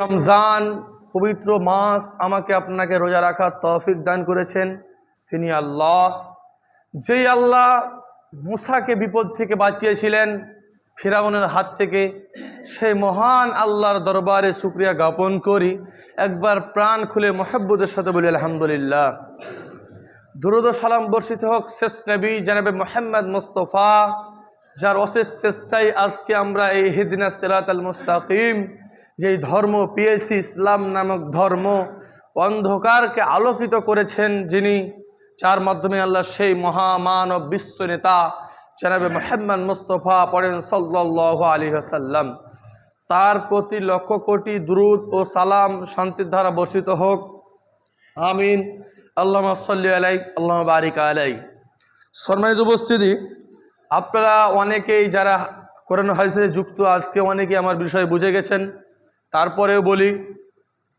রমজান পবিত্র মাস আমাকে আপনাকে রোজা রাখার তৌফিক দান করেছেন। তিনি আল্লাহ। যেই আল্লাহ মুসাকে বিপদ থেকে বাঁচিয়েছিলেন, ফিরাউনের হাত থেকে, সেই মহান আল্লাহর দরবারে শুক্রিয়া জ্ঞাপন করি। একবার প্রাণ খুলে মোহাব্বতের সাথে বলি, আলহামদুলিল্লাহ। দুরুদ সালাম বর্ষিত হোক, শেষ নবী জানাবে মোহাম্মদ মুস্তফা, যার অশেষ চেষ্টায় আজকে আমরা এই হিদিনা সিরাত আল মুস্তাকিম যেই ধর্ম পেয়েছি ইসলাম নামক ধর্ম অন্ধকারকে আলোকিত করেছেন যিনি, যার মাধ্যমে আল্লাহ সেই মহামানব বিশ্ব নেতা জানাবে মোহাম্মদ মুস্তফা পড়েন সাল্লাহ আলী আসাল্লাম তার প্রতি লক্ষ কোটি দ্রুত ও সালাম, শান্তির দ্বারা বর্ষিত হোক। আমিন। আল্লাহ সাল্লি আলাই আল্লাহ বারিক আলাই সম্মানিত উপস্থিতি, আপনারা অনেকেই যারা কোরআন হাদিসে যুক্ত, আজকে অনেকেই আমার বিষয় বুঝে গেছেন। তারপরেও বলি,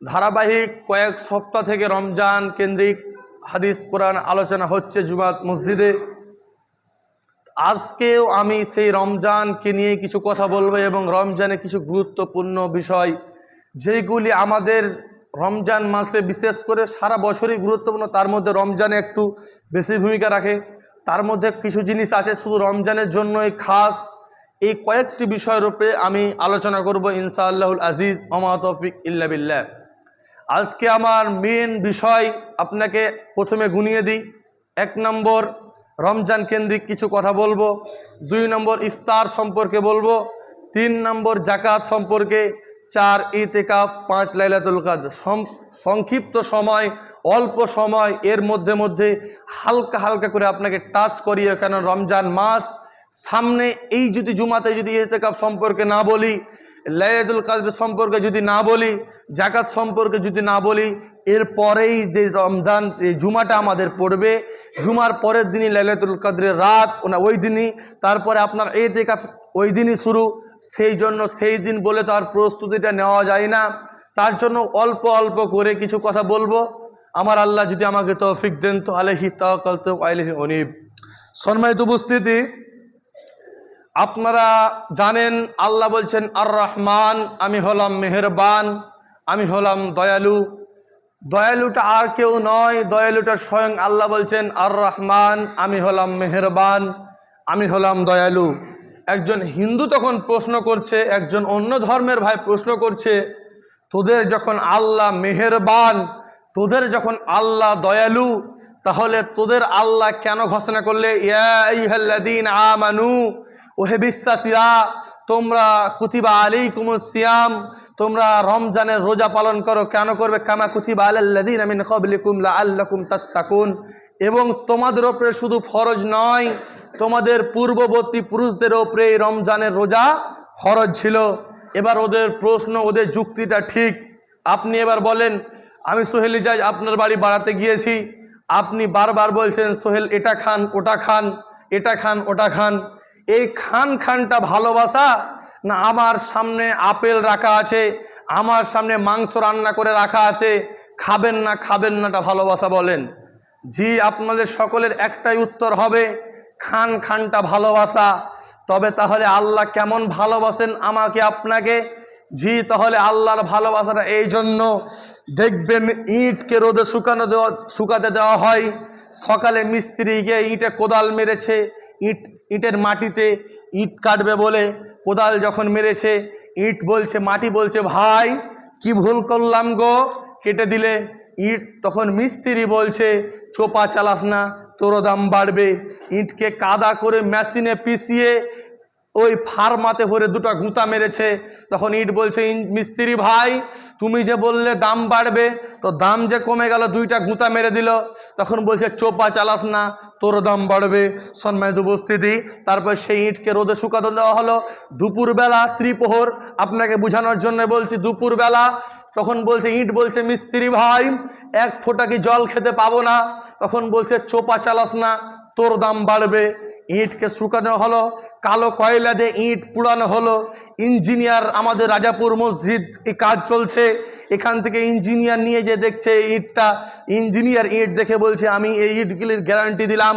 ধারাবাহিক কয়েক সপ্তাহ থেকে রমজান কেন্দ্রিক হাদিস, কোরআন আলোচনা হচ্ছে জুমাত মসজিদে। আজকেও আমি সেই রমজানকে নিয়ে কিছু কথা বলব এবং রমজানে কিছু গুরুত্বপূর্ণ বিষয়, যেগুলি আমাদের রমজান মাসে বিশেষ করে সারা বছরই গুরুত্বপূর্ণ, তার মধ্যে রমজানে একটু বেশি ভূমিকা রাখে। তার মধ্যে কিছু জিনিস আছে, শুধু রমজানের জন্যই খাস এই কয়েকটি বিষয়ের উপরে আমি আলোচনা করব ইনশাআল্লাহুল আজিজ, ওমা তৌফিক ইল্লা বিল্লাহ। আজকে আমার মেন বিষয় আপনাকে প্রথমে গুনিয়ে দিই। এক নম্বর, রমজান কেন্দ্রিক কিছু কথা বলব। দুই নম্বর, ইফতার সম্পর্কে বলব। তিন নম্বর জাকাত সম্পর্কে। চার, ইতেকাফ। পাঁচ, লাইলাতুল কাদ সংক্ষিপ্ত সময়, অল্প সময়, এর মধ্যে মধ্যে হালকা হালকা করে আপনাকে টাচ করিয়ে, কেন রমজান মাস সামনে এই যদি জুমাতে যদি ইতেকাফ সম্পর্কে না বলি, লাইলাতুল কাদের সম্পর্কে যদি না বলি জাকাত সম্পর্কে যদি না বলি এরপরেই যে রমজান জুমাটা আমাদের পড়বে, জুমার পরের দিনই লাইলাতুল কাদের রাত, না, ওই দিনই, তারপরে আপনার থেকে ওই দিনই শুরু, সেই জন্য সেই দিন বলে তো আর প্রস্তুতিটা নেওয়া যায় না। তার জন্য অল্প অল্প করে কিছু কথা বলব। আমার আল্লাহ যদি আমাকে তৌফিক দেন, তো আলহি তাওয়াক্কাল তো আলহি অনিব সম্মানিত উপস্থিতি আপনারা জানেন, আল্লাহ বলছেন আর রহমান আমি হলাম মেহেরবান, আমি হলাম দয়ালু। দয়ালুটা আর কেউ নয়, দয়ালুটা স্বয়ং আল্লাহ বলছেন আর রহমান আমি হলাম মেহেরবান, আমি হলাম দয়ালু। একজন হিন্দু তখন প্রশ্ন করছে, একজন অন্য ধর্মের ভাই প্রশ্ন করছে, তোদের যখন আল্লাহ মেহেরবান, তোদের যখন আল্লাহ দয়ালু, তাহলে তোদের আল্লাহ কেন ঘোষণা করলে ইয়াদিন আমানু? ওহে বিশ্বাসীরা, তোমরা কুতিবা আলী কুমুর সিয়াম, তোমরা রমজানের রোজা পালন করো, কেন করবে? কামা কুতিবা আল্লাদিন আমিন কবলিকুমলা আল্লাকুম তাত্তাকুন। এবং তোমাদের ওপরে শুধু ফরজ নয়, তোমাদের পূর্ববর্তী পুরুষদের ওপরে এই রমজানের রোজা ফরজ ছিল। এবার ওদের প্রশ্ন, ওদের যুক্তিটা ঠিক। আপনি এবার বলেন, আমি সোহেলি যাই আপনার বাড়ি বাড়াতে গিয়েছি। আপনি বারবার বলছেন, সোহেল, এটা খান, ওটা খান, এটা খান, ওটা খান। এই খান খানটা ভালোবাসা? না, আমার সামনে আপেল রাখা আছে, আমার সামনে মাংস রান্না করে রাখা আছে, খাবেন না, খাবেন নাটা ভালোবাসা বলেন। জি, আপনাদের সকলের একটাই উত্তর হবে, খান খানটা ভালোবাসা। তবে তাহলে আল্লাহ কেমন ভালোবাসেন আমাকে, আপনাকে? জি, তাহলে আল্লাহর ভালোবাসাটা এই জন্য। দেখবেন ইটকে রোদে শুকানো দেওয়া, শুকাতে দেওয়া হয়। সকালে মিস্ত্রি গিয়ে ইটে কোদাল মেরেছে, ইট ইটের মাটিতে ইট কাটবে বলে কোদাল যখন মেরেছে, ইট বলছে, মাটি বলছে, ভাই, কি ভুল করলাম গো? কেটে দিলে ইট। তখন মিস্ত্রি বলছে চোপা চালাস না, তোর দাম বাড়বে। ইটকে কাদা করে মেশিনে পিষিয়ে ওই ফার্মাতে ভরে দুটো গুঁতা মেরেছে। তখন ইট বলছে মিস্ত্রি ভাই, তুমি যে বললে দাম বাড়বে, তো দাম যে কমে গেল, দুইটা গুঁতা মেরে দিল। তখন বলছে, চোপা চালাস না, তোর দাম বাড়বে। সম্মানিত উপস্থিতি, তারপর সেই ইটকে রোদে শুকাতে দেওয়া হলো। দুপুরবেলা ত্রিপোহর, আপনাকে বোঝানোর জন্য বলছি, দুপুরবেলা তখন বলছে, ইট বলছে, মিস্ত্রি ভাই, এক ফোঁটা কি জল খেতে পাবো না? তখন বলছে, চোপা চালাস না, তোর দাম বাড়বে। ইটকে শুকানো হলো, কালো কয়লা দিয়ে ইট পুড়ানো হলো। ইঞ্জিনিয়ার আমাদের রাজাপুর মসজিদ এই কাজ চলছে। এখান থেকে ইঞ্জিনিয়ার নিয়ে যে দেখছে ইটটা, ইঞ্জিনিয়ার ইট দেখে বলছে, আমি এই ইটগুলির গ্যারান্টি দিলাম,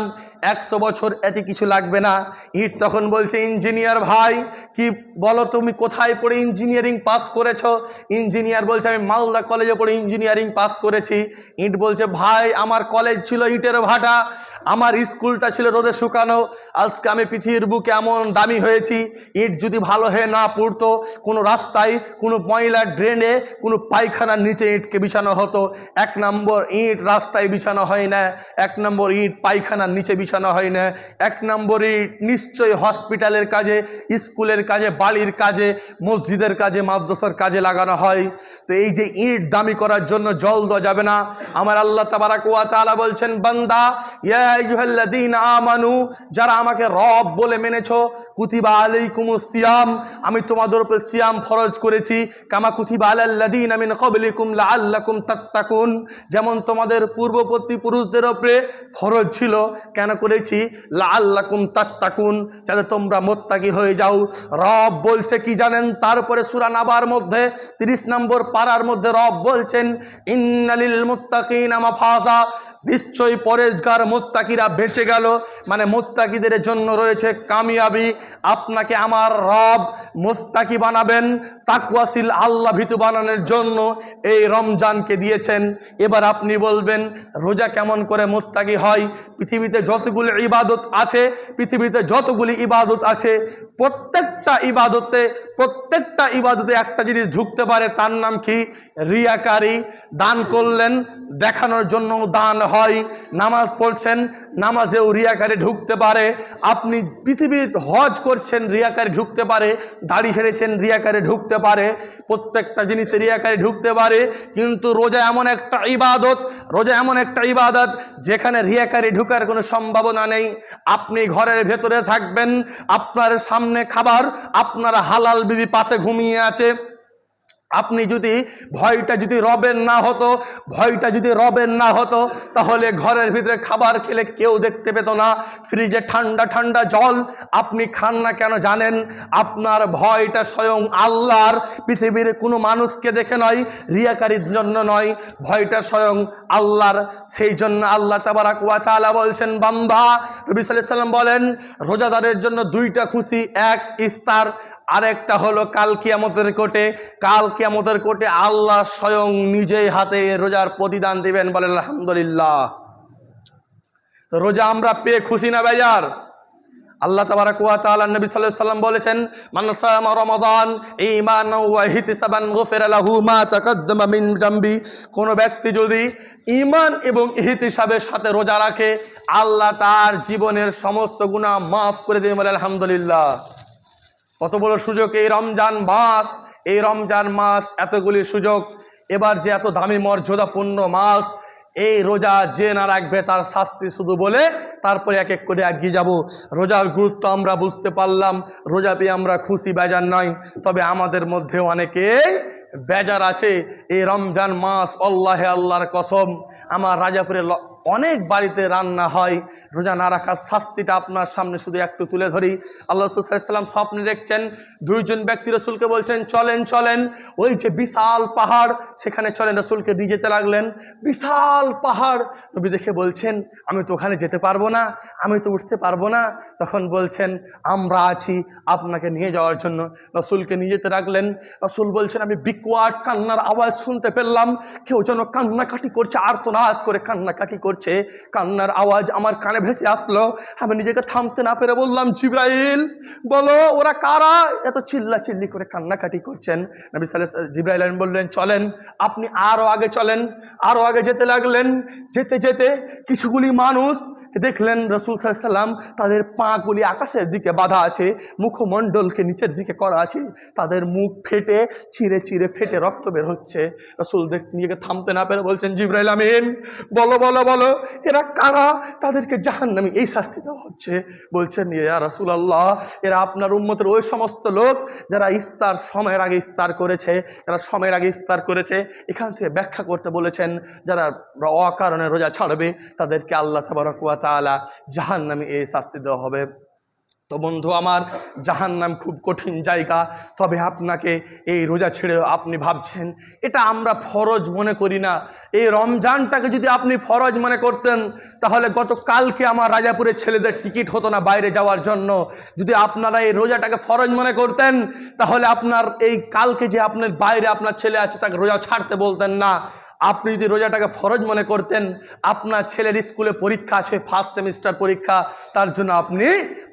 একশো বছর এতে কিছু লাগবে না। ইট তখন বলছে, ইঞ্জিনিয়ার ভাই, কি বলো তুমি কোথায় পড়ে ইঞ্জিনিয়ারিং পাস করেছ? ইঞ্জিনিয়ার বলছে, আমি মালদা কলেজে পড়ে ইঞ্জিনিয়ারিং পাস করেছি। ইট বলছে, ভাই, আমার কলেজ ছিল ইটের ভাটা, আমার স্কুলটা ছিল রোদে শুকানো। আজকে আমি পৃথিবীর বুকে এমন দামি হয়েছি, ইট যদি ভালো হয়ে না পড়তো, কোনো রাস্তায়, কোনো ময়লার ড্রেনে, কোনো পায়খানার নিচে ইটকে বিছানো হতো। এক নম্বর ইট রাস্তায় বিছানো হয় না, এক নম্বর ইট পায়খানার নিচে বিছানো হয় না, এক নম্বর ইট নিশ্চয়ই হসপিটালের কাজে, স্কুলের কাজে, বাড়ির কাজে, মসজিদের কাজে, মাদ্রাসার কাজে লাগানো হয়। তো এই যে ইট দামি করার জন্য জল দেওয়া যাবে না, আমার আল্লাহ তাবারাক ওয়া তাআলা বলছেন, বান্দা, ইয়া আমানু যারা আমাকে রব বলে মেনেছো, কুতিবা আলাইকুমুস সিয়াম। আমি তোমাদের উপর সিয়াম ফরজ করেছি। কামা কুতিবা আলাল্লাযীনা মিন ক্বাবলিকুম লাআল্লাকুম তাত্তাকুন। যেমন তোমাদের পূর্ববর্তী পুরুষদের উপরে ফরজ ছিল, কেন করেছি? লা লাআল্লাকুম তাত্তাকুন, যাতে তোমরা মোত্তাকি হয়ে যাও। রব বলছে কি জানেন? তারপরে সূরা নাবার মধ্যে 30 নম্বর পারার মধ্যে রব বলছেন, ইন্নালিল মুত্তাকিনা মাফাজা। নিশ্চয়ই পরেশগার মোত্তাকিরা বেঁচে গেল। মানে মোত্তাকিদের জন্য রয়েছে কামিয়াবি। আপনাকে আমার রব মোত্তাকি বানাবেন তাকুয়াশীল আল্লাহ ভীতু বানানোর জন্য এই রমজানকে দিয়েছেন। এবার আপনি বলবেন, রোজা কেমন করে মোত্তাকি হয়? পৃথিবীতে যতগুলি ইবাদত আছে, পৃথিবীতে যতগুলি ইবাদত আছে প্রত্যেকটা ইবাদতে প্রত্যেকটা ইবাদতে একটা জিনিস ঢুকতে পারে, তার নাম কি? রিয়াকারী, দান করলেন, দেখানোর জন্য দান হয়, নামাজ পড়ছেন, নামাজেও রিয়াকারী ঢুকতে পারে। আপনি পৃথিবীর হজ করছেন, রিয়াকারী ঢুকতে পারে, দাড়ি সেরেছেন, রিয়াকারী ঢুকতে পারে, প্রত্যেকটা জিনিসে রিয়াকারী ঢুকতে পারে, কিন্তু রোজা এমন একটা ইবাদত, রোজা এমন একটা ইবাদত, যেখানে রিয়াকারী ঢুকার কোনো সম্ভাবনা নেই। আপনি ঘরের ভেতরে থাকবেন, আপনার সামনে খাবার আপনার হালাল বিবি পাশে ঘুমিয়ে আছে। আপনি যদি ভয়টা যদি রবের না হতো, ভয়টা যদি রবের না হতো, তাহলে ঘরের ভিতরে খাবার খেলে কেউ দেখতে পেত না। ফ্রিজে ঠান্ডা ঠান্ডা জল, আপনি খান না কেন জানেন? আপনার ভয়টা স্বয়ং আল্লাহর। পৃথিবীর কোনো মানুষকে দেখে নয়, রিয়াকারীর জন্য নয়, ভয়টা স্বয়ং আল্লাহর। সেই জন্য আল্লাহ তাবারাক ওয়া তাআলা বলছেন সাল্লাল্লাহু আলাইহি সাল্লাম বলেন, রোজাদারের জন্য দুইটা খুশি, এক ইফতার আরেকটা হলো কাল কিয়ামতের কোটে। কাল কিয়ামতের কোটে আল্লাহ স্বয়ং নিজেই হাতে রোজার প্রতিদান দিবেন বলেন, আলহামদুলিল্লাহ। তো রোজা আমরা পেয়ে খুশি না বেজার? আল্লাহ তাবারাক ওয়া তাআলা নবী সাল্লাল্লাহু আলাইহি সাল্লাম বলেছেন, মান সামা রমাদান ঈমানান ওয়া ইহতিসাবান গুফিরা লাহু মা তাকাদ্দামা মিন জামবি। কোন ব্যক্তি যদি ঈমান এবং ইহতিসাবের সাথে রোজা রাখে, আল্লাহ তার জীবনের সমস্ত গুনাহ মাফ করে দেবেন আলহামদুলিল্লাহ। কত বড় সুযোগ এই রমজান মাস? এই রমজান মাস এতগুলি সুযোগ। এবার যে এত দামি মর্যাদাপূর্ণ মাস, এই রোজা যে না রাখবে তার শাস্তি শুধু বলে তারপরে এক এক করে এগিয়ে যাব। রোজার গুরুত্ব আমরা বুঝতে পারলাম, রোজা পেয়ে আমরা খুশি, বেজার নয়। তবে আমাদের মধ্যে অনেকেই বেজার আছে। এই রমজান মাস আল্লাহে আল্লাহর কসম, আমার রাজাপুরে অনেক বাড়িতে রান্না হয়। রোজা না রাখার শাস্তিটা আপনার সামনে শুধু একটু তুলে ধরি। আল্লাহ সাল্লাম স্বপ্নে দেখছেন, দুইজন ব্যক্তি রসুলকে বলছেন, চলেন চলেন। ওই যে বিশাল পাহাড়, সেখানে চলেন, রসুলকে নিয়ে যেতে লাগলেন। বিশাল পাহাড়। নবী দেখে বলছেন, আমি তো ওখানে যেতে পারব না, আমি তো উঠতে পারব না। তখন বলছেন, আমরা আছি আপনাকে নিয়ে যাওয়ার জন্য। রসুলকে নিয়ে যেতে রাখলেন রসুল বলছেন, আমি বিকওয়াট কান্নার আওয়াজ শুনতে পেলাম। কেউ যেন কান্নাকাটি করছে, আর্তনাদ করে কান্নাকাটি করছে। কান্নার আওয়াজ আমার কানে ভেসে আসলো। আমি নিজেকে থামতে না পেরে বললাম, জিব্রাইল, বলো, ওরা কারা? এত চিল্লা চিল্লি করে কান্নাকাটি করছেন। নবী সাল জিব্রাইল বললেন, চলেন, আপনি আরও আগে চলেন আরও আগে যেতে লাগলেন। যেতে যেতে কিছুগুলি মানুষ দেখলেন রসুল সাল্লাম তাদের পাগুলি আকাশের দিকে বাঁধা আছে, মুখমণ্ডলকে নিচের দিকে করা আছে, তাদের মুখ ফেটে, চিরে চিরে ফেটে রক্ত বের হচ্ছে। রসুল দেখ, নিজেকে থামতে না পেরে বলছেন, জিব্রাইল আমিন, বলো বলো বলো, এরা কারা? তাদেরকে জাহান নামে এই শাস্তি দেওয়া হচ্ছে। বলছেন, ইয়া রসুল রাসূলুল্লাহ, এরা আপনার উম্মতের ওই সমস্ত লোক যারা ইফতার সময়ের আগে ইফতার করেছে, যারা সময়ের আগে ইফতার করেছে, এখান থেকে ব্যাখ্যা করতে বলেছেন, যারা অকারণে রোজা ছাড়বে, তাদেরকে আল্লাহ তাবারকুয়া তাআলা জাহান নামে এই শাস্তি দেওয়া হবে। তো বন্ধু, আমার জাহান্নাম খুব কঠিন জায়গা। তবে আপনাকে এই রোজা ছেড়ে আপনি ভাবছেন, এটা আমরা ফরজ মনে করি না। এই রমজানটাকে যদি আপনি ফরজ মনে করতেন, তাহলে গত কালকে আমার রাজাপুরের ছেলেদের টিকিট হতো না বাইরে যাওয়ার জন্য। যদি আপনারা এই রোজাটাকে ফরজ মনে করতেন, তাহলে আপনার এই কালকে যে আপনার বাইরে আপনার ছেলে আছে, তাকে রোজা ছাড়তে বলতেন না। আপনি যদি রোজাটাকে ফরজ মনে করতেন, আপনার ছেলের স্কুলে পরীক্ষা আছে ফার্স্ট সেমিস্টার পরীক্ষা, তার জন্য আপনি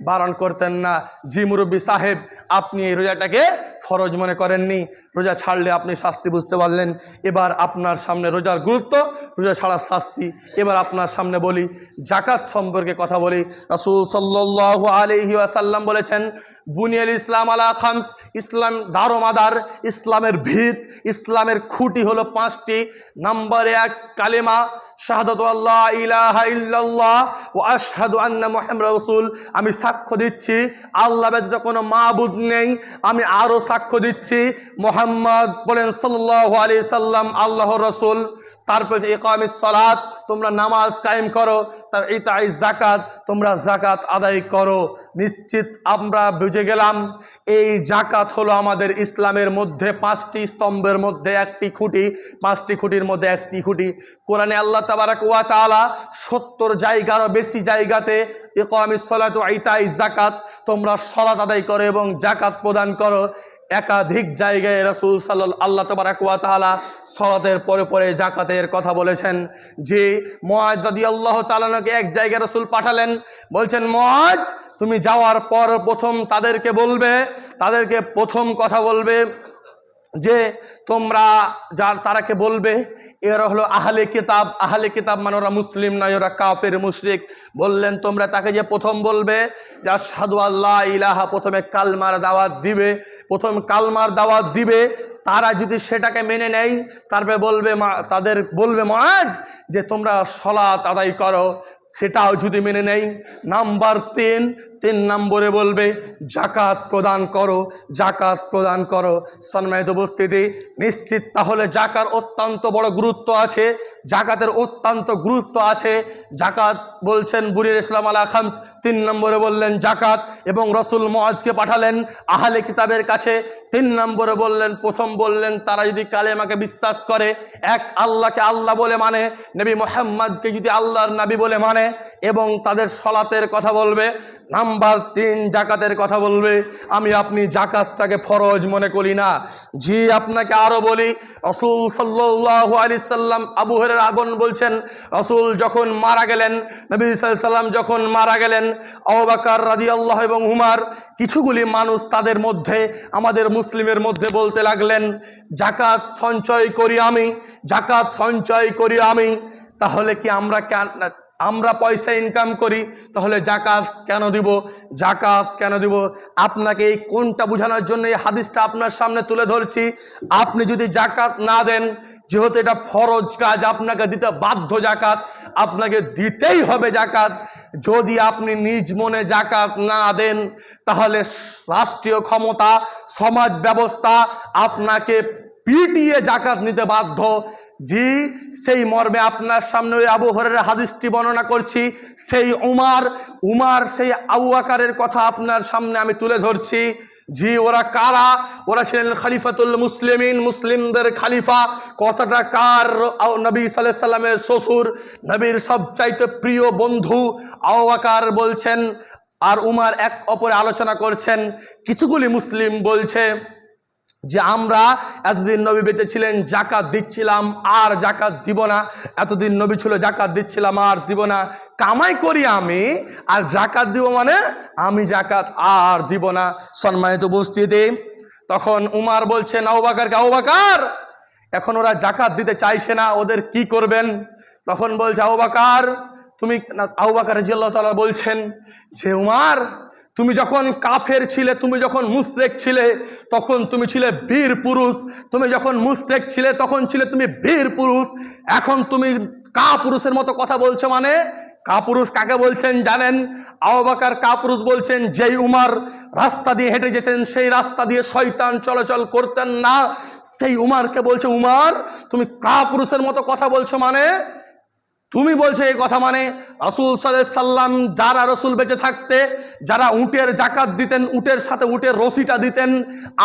বারণ করতেন না। জি মুরব্বী সাহেব, আপনি এই রোজাটাকে ফরজ মনে করেননি। রোজা ছাড়লে আপনি শাস্তি বুঝতে পারলেন। এবার আপনার সামনে রোজার গুরুত্ব, রোজা ছাড়ার শাস্তি। এবার আপনার সামনে বলি জাকাত সম্পর্কে কথা বলি। রাসূল সাল্লাল্লাহু আলাইহি ওয়াসাল্লাম বলেছেন, বুনিয়াল ইসলাম আলা খামস, ইসলাম দারোমাদার, ইসলামের ভিত, ইসলামের খুঁটি হলো পাঁচটি। নাম্বার এক, কালেমা, শাহাদত আল্লাহ ও আন্না আমি সাক্ষ্য দিচ্ছি, আল্লাহ ব্যতীত কোনো মাবুদ নেই। আমি আরও সাক্ষ্য দিচ্ছি। মোহাম্মদ বলেন, সাল্লাল্লাহু আলাইহি সাল্লাম, আল্লাহর রসুল। তারপর ইকামিস সালাত, তোমরা নামাজ কায়েম করো। তার ইতাই জাকাত তোমরা জাকাত আদায় করো। নিশ্চিত আমরা বুঝে গেলাম, এই জাকাত হলো আমাদের ইসলামের মধ্যে পাঁচটি স্তম্ভের মধ্যে একটি খুঁটি। পাঁচটি খুঁটির মধ্যে একটি খুঁটি। কোরআনে আল্লাহ তাবারাক ওয়া তাআলা সত্তর জায়গারও বেশি জায়গাতে ইকামিস সালাত ও ইতাই জাকাত তোমরা সলাত আদায় করো এবং জাকাত প্রদান করো। একাধিক জায়গায় রাসুল সাল্ল আল্লাহ তালা সলাতের পরে পরে জাকাতের কথা বলেছেন। যে মহাজ যদি আল্লাহ তালাকে এক জায়গায় রসুল পাঠালেন, বলছেন মহাজ তুমি যাওয়ার পর প্রথম তাদেরকে বলবে, তাদেরকে প্রথম কথা বলবে। যে তোমরা যার তারাকে বলবে, এরা হলো আহলে কিতাব। আহলে কিতাব মানে ওরা মুসলিম নয়, ওরা কাফের, মুশরিক। বললেন, তোমরা তাকে যে প্রথম বলবে, যা সাধু আল্লাহ ইলাহা, প্রথমে কালমার দাওয়াত দিবে। প্রথম কালমার দাওয়াত দিবে, তারা যদি সেটাকে মেনে নেয়, তারপরে বলবে মা, তাদের বলবে মাজ যে তোমরা সলাত আদায় করো। সেটাও যদি মেনে নেই, নাম্বার তিন তিন নম্বরে বলবে, জাকাত প্রদান করো, জাকাত প্রদান করো। সম্মানিত উপস্থিতি, নিশ্চিত তাহলে জাকার অত্যন্ত বড় গুরুত্ব আছে, জাকাতের অত্যন্ত গুরুত্ব আছে। জাকাত বলছেন বুরির ইসলাম আলা খামস, তিন নম্বরে বললেন জাকাত এবং রসুল মহাজকে পাঠালেন আহলে কিতাবের কাছে। তিন নম্বরে বললেন, প্রথম বললেন, তারা যদি কালেমাকে বিশ্বাস করে, এক আল্লাহকে আল্লাহ বলে মানে নবী মোহাম্মদকে যদি আল্লাহর নাবি বলে মানে এবং তাদের সলাতের কথা বলবে, নাম্বার তিন জাকাতের কথা বলবে, আমি আপনি জাকাতটাকে ফরজ মনে করি না। জি, আপনাকে আরও বলি, রসুল সাল্লাহ আলি আবু হেরের আগুন বলছেন, রসুল যখন মারা গেলেন, নবী সাল্লাম যখন মারা গেলেন আবাকার রাদি আল্লাহ এবং উমার, কিছুগুলি মানুষ তাদের মধ্যে, আমাদের মুসলিমের মধ্যে বলতে লাগলেন, জাকাত সঞ্চয় করি আমি, জাকাত সঞ্চয় করি আমি, তাহলে কি আমরা আমরা পয়সা ইনকাম করি, তাহলে জাকাত কেন দিব? জাকাত কেন দিব? আপনাকে এই কোনটা বোঝানোর জন্য এই হাদিসটা আপনার সামনে তুলে ধরছি। আপনি যদি জাকাত না দেন, যেহেতু এটা ফরজ কাজ, আপনাকে দিতে বাধ্য জাকাত আপনাকে দিতেই হবে জাকাত যদি আপনি নিজ মনে জাকাত না দেন, তাহলে রাষ্ট্রীয় ক্ষমতা, সমাজ ব্যবস্থা আপনাকে পিটিয়ে জাকাত নিতে বাধ্য। জি, সেই মর্মে আপনার সামনে ওই আবু হরের হাদিসটি বর্ণনা করছি। সেই উমার উমার সেই আবু আকারের কথা আপনার সামনে আমি তুলে ধরছি। জি, ওরা কারা? ওরা ছিলেন খালিফাতুল মুসলিমিন, মুসলিমদের খালিফা। কথাটা কার? নবী সাল্লাহ সাল্লামের শ্বশুর, নবীর সবচাইতে প্রিয় বন্ধু আওয়াকার বলছেন। আর উমার এক অপরে আলোচনা করছেন। কিছুগুলি মুসলিম বলছে। যে আমরা এতদিন নবী বেঁচে ছিলেন, জাকাত দিচ্ছিলাম, আর জাকাত দিব না। এতদিন নবী ছিল, জাকাত দিচ্ছিলাম, আর দিব না। কামাই করি আমি, আর জাকাত দিব মানে আমি জাকাত আর দিব না। সম্মানিত উপস্থিতি, তখন উমার বলছেন আউবাকারকে আউবাকার এখন ওরা জাকাত দিতে চাইছে না, ওদের কি করবেন? তখন বলছে আউবাকার তুমি আউবাকার রাজিয়াল্লাহ তাআলা বলছেন যে, উমার, তুমি যখন কাফের ছিলে, তুমি যখন মুস্তেক ছিলে, তখন তুমি ছিলে বীর পুরুষ। তুমি যখন মুস্তেক ছিলে, তখন ছিলে তুমি বীর পুরুষ। এখন তুমি কা পুরুষের মতো কথা বলছো মানে কাপুরুষ কাকে বলছেন জানেন? আবাকার কাপুরুষ বলছেন, যেই উমার রাস্তা দিয়ে হেঁটে যেতেন, সেই রাস্তা দিয়ে শয়তান চলাচল করতেন না। সেই উমারকে বলছে, উমার, তুমি কাপুরুষের মতো কথা বলছো মানে তুমি বলছো এই কথা মানে? রাসুল সাল্লাম যারা রসুল বেঁচে থাকতে, যারা উটের জাকাত দিতেন, উটের সাথে উটের রশিটা দিতেন,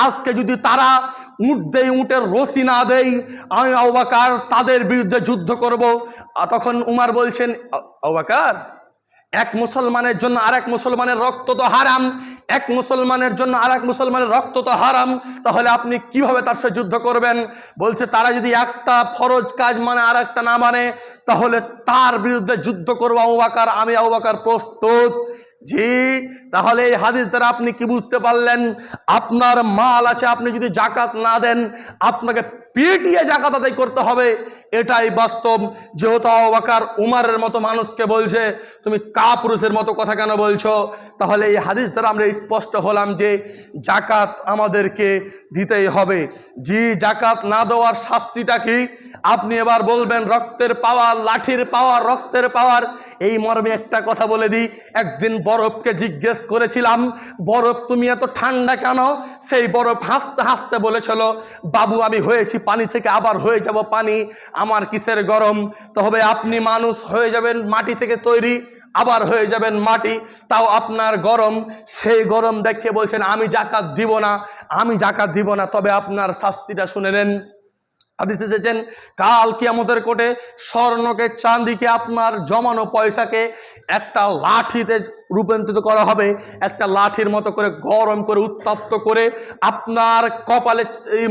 আজকে যদি তারা উঁট দেয়, উটের রশি না দেয়, আমি অবাকার তাদের বিরুদ্ধে যুদ্ধ করব। তখন উমার বলছেন আবাকার এক মুসলমানের জন্য আর এক মুসলমানের রক্ত তো হারাম, এক মুসলমানের জন্য আর এক মুসলমানের রক্ত তো হারাম, তাহলে আপনি কীভাবে তার সাথে যুদ্ধ করবেন? বলছে, তারা যদি একটা ফরজ কাজ মানে আর একটা না মানে তাহলে তার বিরুদ্ধে যুদ্ধ করব আবাকার আমি আবাকার প্রস্তুত। জি, তাহলে এই হাদিস দ্বারা আপনি কি বুঝতে পারলেন? আপনার মাল আছে, আপনি যদি জাকাত না দেন, আপনাকে পিটিয়ে জাকাত আদায় করতে হবে। এটাই বাস্তব। যেহেতু অবাকার উমারের মতো মানুষকে বলছে, তুমি কাপুরুষের মতো কথা কেন বলছো? তাহলে এই হাদিস দ্বারা আমরা স্পষ্ট হলাম যে জাকাত আমাদেরকে দিতেই হবে। জি, জাকাত না দেওয়ার শাস্তিটা কি? আপনি এবার বলবেন, রক্তের পাওয়ার, লাঠির পাওয়ার, রক্তের পাওয়ার। এই মর্মে একটা কথা বলে দিই, একদিন বরফকে জিজ্ঞেস করেছিলাম, বরফ তুমি এত ঠান্ডা কেন? সেই বরফ হাসতে হাসতে বলেছিল, বাবু, আমি হয়েছি পানি থেকে আবার হয়ে যাব পানি। আমার কিসের গরম? তবে আপনি মানুষ হয়ে যাবেন মাটি থেকে তৈরি, আবার হয়ে যাবেন মাটি। তাও আপনার গরম। সেই গরম দেখে বলছেন, আমি জাকাত দিব না, আমি জাকাত দিব না। তবে আপনার শাস্তিটা শুনে নেন। হাদিস এসেছেন, কাল কিয়ামতের কোটে স্বর্ণকে চান্দিকে আপনার জমানো পয়সাকে একটা লাঠিতে রূপান্তরিত করা হবে। একটা লাঠির মতো করে গরম করে, উত্তপ্ত করে আপনার কপালে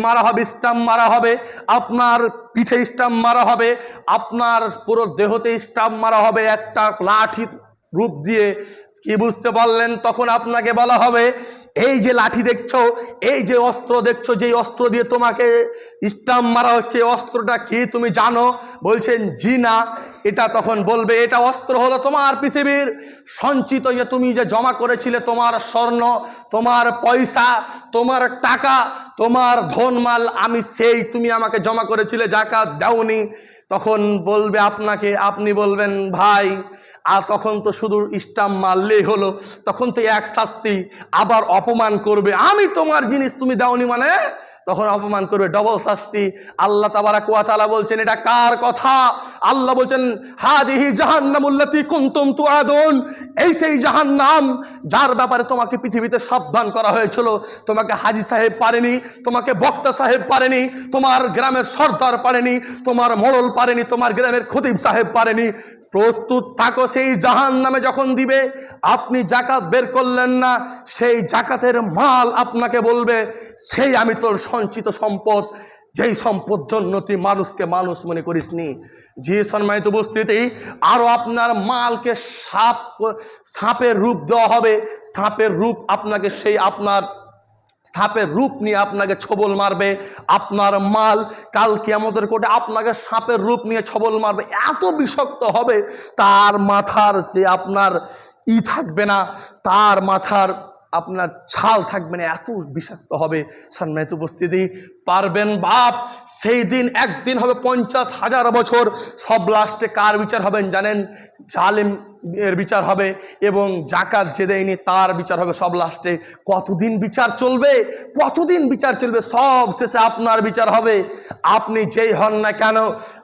মারা হবে, স্টাম্প মারা হবে, আপনার পিঠে স্টাম্প মারা হবে, আপনার পুরো দেহতে স্টাম্প মারা হবে, একটা লাঠির রূপ দিয়ে। কি বুঝতে পারলেন? তখন আপনাকে বলা হবে এই যে লাঠি দেখছ, এই যে অস্ত্র দেখছ, যেই অস্ত্র দিয়ে তোমাকে স্টাম্প মারা হচ্ছে অস্ত্রটা কি তুমি জানো? বলছেন, জি না। এটা তখন বলবে, এটা অস্ত্র হলো তোমার পৃথিবীর। সঞ্চিত যে তুমি যে জমা করেছিলে, তোমার স্বর্ণ, তোমার পয়সা, তোমার টাকা, তোমার ধনমাল, আমি সেই তুমি আমাকে জমা করেছিলে জাকাত দাওনি। তখন বলবে আপনাকে, আপনি বলবেন, ভাই, আর তখন তো শুধু স্টাম্প মারলেই হলো। তখন তো এক শাস্তি আবার অপমান করবে। আমি তোমার জিনিস তুমি দাওনি মানে তখন অপমান করবে ডবল শাস্তি। আল্লাহ তাবারা কুয়াতালা বলছেন, এটা কার কথা? আল্লাহ বলছেন, হাদিহি জাহান্নামুল্লাতি কুনতুম তুআদুন। এই সেই জাহান্নাম যার ব্যাপারে তোমাকে পৃথিবীতে সাবধান করা হয়েছিল। তোমাকে হাজি সাহেব পারেনি, তোমাকে বক্তা সাহেব পারেনি, তোমার গ্রামের সর্দার পারেনি, তোমার মোড়ল পারেনি, তোমার গ্রামের খতিব সাহেব পারেনি। প্রস্তুত থাকো সেই জাহান নামে যখন দিবে, আপনি জাকাত বের করলেন না, সেই জাকাতের মাল আপনাকে বলবে, সেই আমি তোর সঞ্চিত সম্পদ, যেই সম্পদ জন্য তুই মানুষকে মানুষ মনে করিসনি। যে সম্মানিত উপস্থিতি আরও আপনার মালকে সাপ, সাপের রূপ দেওয়া হবে, সাপের রূপ আপনাকে সেই আপনার সাপের রূপ নিয়ে আপনাকে ছবল মারবে, আপনার মাল কাল কেমতের কোটে আপনাকে সাপের রূপ নিয়ে ছবল মারবে, এত বিষক্ত হবে, তার মাথার যে আপনার ই থাকবে না, তার মাথার আপনার ছাল থাকবে না, এত বিষাক্ত হবে। সম্মানিত উপস্থিতি পারবেন বাপ। সেই দিন একদিন হবে পঞ্চাশ হাজার বছর। সব লাস্টে কার বিচার হবেন জানেন? জালেম এর বিচার হবে এবং জাকাত যে দেয়নি তার বিচার হবে। সব লাস্টে কতদিন বিচার চলবে? কতদিন বিচার চলবে? সব শেষে আপনার বিচার হবে। আপনি যেই হন না কেন?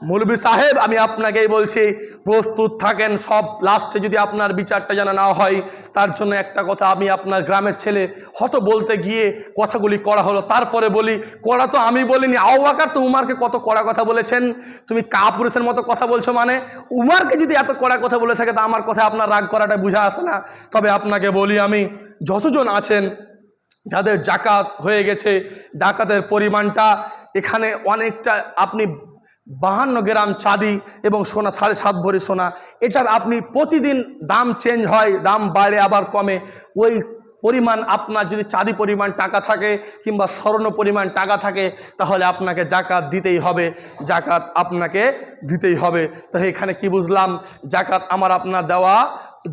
মুলবি সাহেব, আমি আপনাকেই বলছি, প্রস্তুত থাকেন। সব লাস্টে যদি আপনার বিচারটা যেন না হয়, তার জন্য একটা কথা আমি আপনার গ্রামের ছেলে হয়তো বলতে গিয়ে কথাগুলি করা হলো। তারপরে বলি, কড়া তো আমি বলিনি। আওয়াকার তো উমারকে কত কড়া কথা বলেছেন। তুমি কাপুরুষের মতো কথা বলছো মানে উমারকে যদি এত কড়া কথা বলে থাকে, তা আমার কথা আপনার রাগ করাটা বুঝা আসে না। তবে আপনাকে বলি আমি, যতজন আছেন, যাদের জাকাত হয়ে গেছে, জাকাতের পরিমাণটা এখানে অনেকটা আপনি বাহান্ন গ্রাম চাঁদি এবং সোনা, সাড়ে সাত ভরি সোনা, এটার আপনি প্রতিদিন দাম চেঞ্জ হয়, দাম বাড়ে, আবার কমে। ওই পরিমাণ আপনার যদি চাঁদি পরিমাণ টাকা থাকে কিংবা স্বর্ণ পরিমাণ টাকা থাকে, তাহলে আপনাকে জাকাত দিতেই হবে। জাকাত আপনাকে দিতেই হবে। তো এখানে কি বুঝলাম? জাকাত আমার আপনার দেওয়া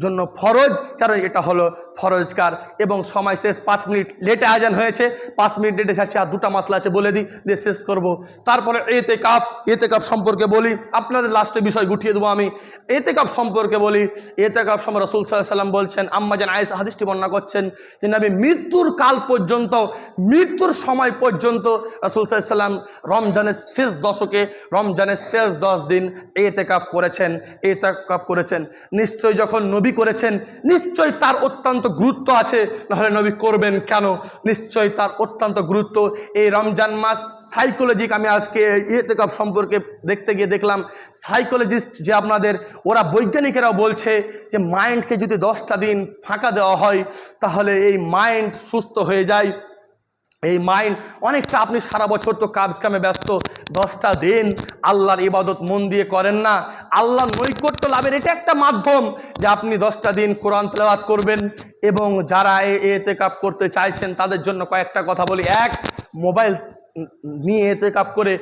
জন্য ফরজ, কারণ এটা হলো ফরজকার। এবং সময় শেষ, পাঁচ মিনিট লেটে আজান হয়েছে। পাঁচ মিনিট লেটে যাচ্ছে আর দুটা মশলা আছে বলে দিই দিয়ে শেষ করব। তারপরে এতে কাপ এতে কাপ সম্পর্কে বলি, আপনাদের লাস্টে বিষয় গুটিয়ে দেবো আমি। এতে কাপ সম্পর্কে বলি এতে কাপ সময় রসুল সাল্লাম বলছেন আম্মাজান আয়েস হাদিসটি বর্ণনা করছেন, যে নবী মৃত্যুর কাল পর্যন্ত, মৃত্যুর সময় পর্যন্ত রসুল সাল্লাম রমজানের শেষ দশকে, রমজানের শেষ দশ দিন এতে কাপ করেছেন এতে কাপ করেছেন। নিশ্চয় যখন নবী করেছেন নিশ্চয় তার অত্যন্ত গুরুত্ব আছে। নাহলে নবী করবেন কেন? নিশ্চয় তার অত্যন্ত গুরুত্ব। এই রমজান মাস সাইকোলজিক আমি আজকে ইয়েতে কাপ সম্পর্কে দেখতে গিয়ে দেখলাম সাইকোলজিস্ট যে আপনাদের, ওরা বৈজ্ঞানিকেরাও বলছে যে মাইন্ডকে যদি দশটা দিন ফাঁকা দেওয়া হয়, তাহলে এই মাইন্ড সুস্থ হয়ে যায়। এই মাইন্ড অনেকটা আপনি সারা বছর তো কাজ কামে ব্যস্ত। দশটা দিন আল্লাহর ইবাদত মন দিয়ে করেন না। আল্লাহর নৈকট্য লাভের এটা একটা মাধ্যম যে আপনি দশটা দিন কোরআন তেলাওয়াত করবেন এবং যারা এতে কাপ করতে চাইছেন তাদের জন্য কয়েকটা কথা বলি। এক, মোবাইল নিয়ে এতে কাপ করে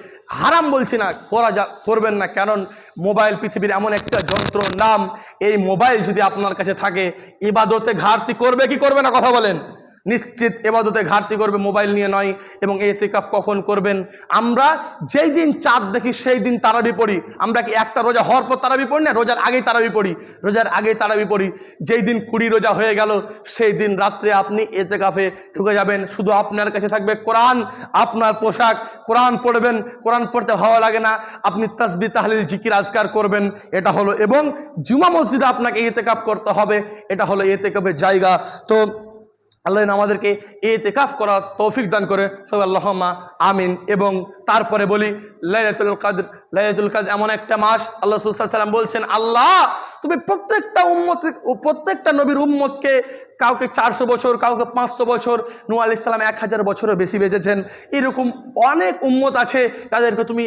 হারাম বলছি না, করা যা, করবেন না। কারণ মোবাইল পৃথিবীর এমন একটা যন্ত্র নাম, এই মোবাইল যদি আপনার কাছে থাকে, ইবাদতে ঘাটতি করবে কি করবে না? কথা বলেন। নিশ্চিত এবাদতে ঘাটতি করবে মোবাইল নিয়ে নয় এবং এতে কাপ কখন করবেন? আমরা যেই দিন চাঁদ দেখি, সেই দিন তারাবি পড়ি। আমরা কি একটা রোজা হওয়ার পর তারাবি পড়ি না রোজার আগেই তারাবি পড়ি? রোজার আগেই তারাবি পড়ি। যেই দিন কুড়ি রোজা হয়ে গেল, সেই দিন রাত্রে আপনি এতে কাফে ঢুকে যাবেন। শুধু আপনার কাছে থাকবে কোরআন, আপনার পোশাক। কোরআন পড়বেন, কোরআন পড়তে ভালো লাগে না। আপনি তসবি তাহলিল, জিকির আজকার করবেন। এটা হলো এবং জুমা মসজিদে আপনাকে এতে কাপ করতে হবে। এটা হলো এতে কাপের জায়গা। তো আল্লাহ আমাদেরকে এতে কাফ করার তৌফিক দান করে। সব আল্লাহমা আমিন। এবং তারপরে বলি, লাইলাতুল কাদর লাইলাতুল কাদর এমন একটা মাস, আল্লাহ সাল্লাম বলছেন, আল্লাহ, তুমি প্রত্যেকটা উম্মত প্রত্যেকটা নবীর উম্মতকে কাউকে চারশো বছর, কাউকে পাঁচশো বছর নু আলি সাল্লাম এক হাজার বছরও বেশি বেঁচেছেন। এরকম অনেক উম্মত আছে, তাদেরকে তুমি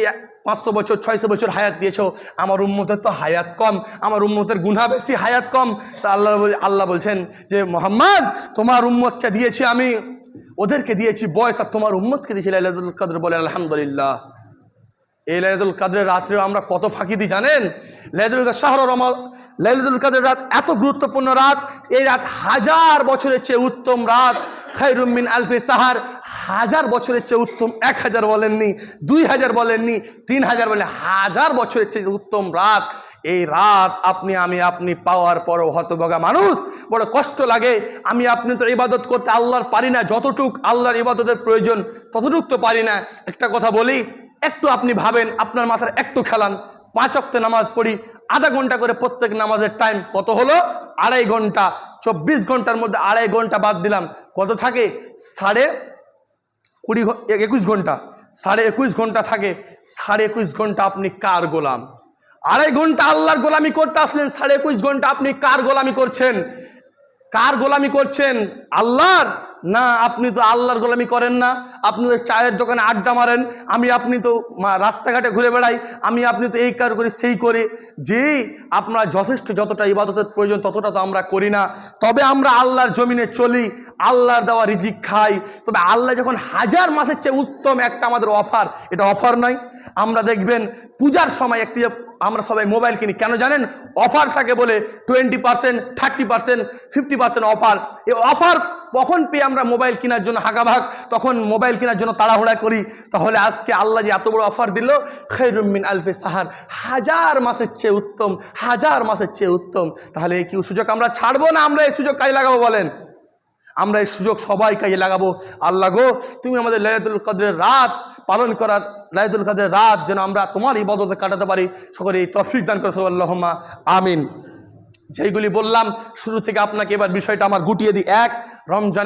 পাঁচশো বছর, ছয়শো বছর হায়াত দিয়েছ। আমার উম্মতের তো হায়াত কম, আমার উম্মতের গুণা বেশি, হায়াত কম। তা আল্লাহ আল্লাহ বলছেন যে, মোহাম্মদ, তোমার উম্মতকে দিয়েছি আমি, ওদেরকে দিয়েছি বয়স, আর তোমার উম্মতকে দিয়েছি লাইলাতুল কাদর বলে, আলহামদুলিল্লাহ। এই লাইলাতুল কাদরের রাত্রেও আমরা কত ফাঁকি দিই জানেন? লাইলাতুল কাদ শাহর রমা লাইলাতুল কাদের রাত এত গুরুত্বপূর্ণ রাত, এই রাত হাজার বছরের চেয়ে উত্তম রাত। খাইরুমিন আলফে সাহার। হাজার বছরের চেয়ে উত্তম এক হাজার বলেননি, দুই হাজার বলেননি, তিন হাজার বলেন হাজার বছরের চেয়ে উত্তম রাত। এই রাত আপনি, আমি, আপনি পাওয়ার পরও হতভগা মানুষ। বড় কষ্ট লাগে। আমি, আপনি তো ইবাদত করতে আল্লাহর পারি না। যতটুক আল্লাহর ইবাদতের প্রয়োজন, ততটুক তো পারি না। একটা কথা বলি, একটু আপনি ভাবেন, আপনার মাথার একটু খেলান। পাঁচ অক্ট নামাজ পড়ি, আধা ঘণ্টা করে প্রত্যেক নামাজের টাইম কত হলো? আড়াই ঘণ্টা। চব্বিশ ঘণ্টার মধ্যে আড়াই ঘণ্টা বাদ দিলাম। কত থাকে? সাড়ে কুড়ি একুশ ঘণ্টা। সাড়ে একুশ ঘণ্টা থাকে। সাড়ে একুশ ঘণ্টা আপনি কার গোলাম? আড়াই ঘণ্টা আল্লাহর গোলামি করতে আসলেন, সাড়ে একুশ ঘণ্টা আপনি কার গোলামি করছেন? কার গোলামি করছেন? আল্লাহর? না, আপনি তো আল্লাহর গোলামি করেন না। আপনি তো চায়ের দোকানে আড্ডা মারেন, আমি আপনি তো রাস্তাঘাটে ঘুরে বেড়াই, আমি আপনি তো এই কার করি সেই করে যে আপনার যথেষ্ট যতটা ইবাদতের প্রয়োজন ততটা তো আমরা করি না। তবে আমরা আল্লাহর জমিনে চলি, আল্লাহর দেওয়া রিজিক খাই, তবে আল্লাহ যখন হাজার মাসের চেয়ে উত্তম একটা আমাদের অফার এটা অফার নয়। আমরা দেখবেন পূজার সময় একটি আমরা সবাই মোবাইল কিনি। কেন জানেন? অফার থাকে বলে twenty percent thirty percent fifty percent offer. এই অফার কখন পেয়ে আমরা মোবাইল কেনার জন্য হাঁকাভাগ তখন মোবাইল কেনার জন্য তাড়াহুড়া করি। তাহলে আজকে আল্লাহ যে এত বড় অফার দিল খৈরুমিন আলফে সাহার। হাজার মাসের চেয়ে উত্তম, হাজার মাসের চেয়ে উত্তম। তাহলে কি সুযোগ আমরা ছাড়বো না আমরা এই সুযোগ কাজে লাগাবো বলেন? আমরা এই সুযোগ সবাই কাজে লাগাবো। আল্লাহ গো, তুমি আমাদের লাইলাতুল কদরের রাত পালন করার লাইদুল কাদের রাত যেন আমরা তোমার ইবাদতে কাটাতে পারি। সকলে এই তফিক দান করে আল্লাহমা আমিন। যেইগুলি বললাম, শুরু থেকে আপনাকে এবার বিষয়টা আমার গুটিয়ে দিই। এক, রমজানের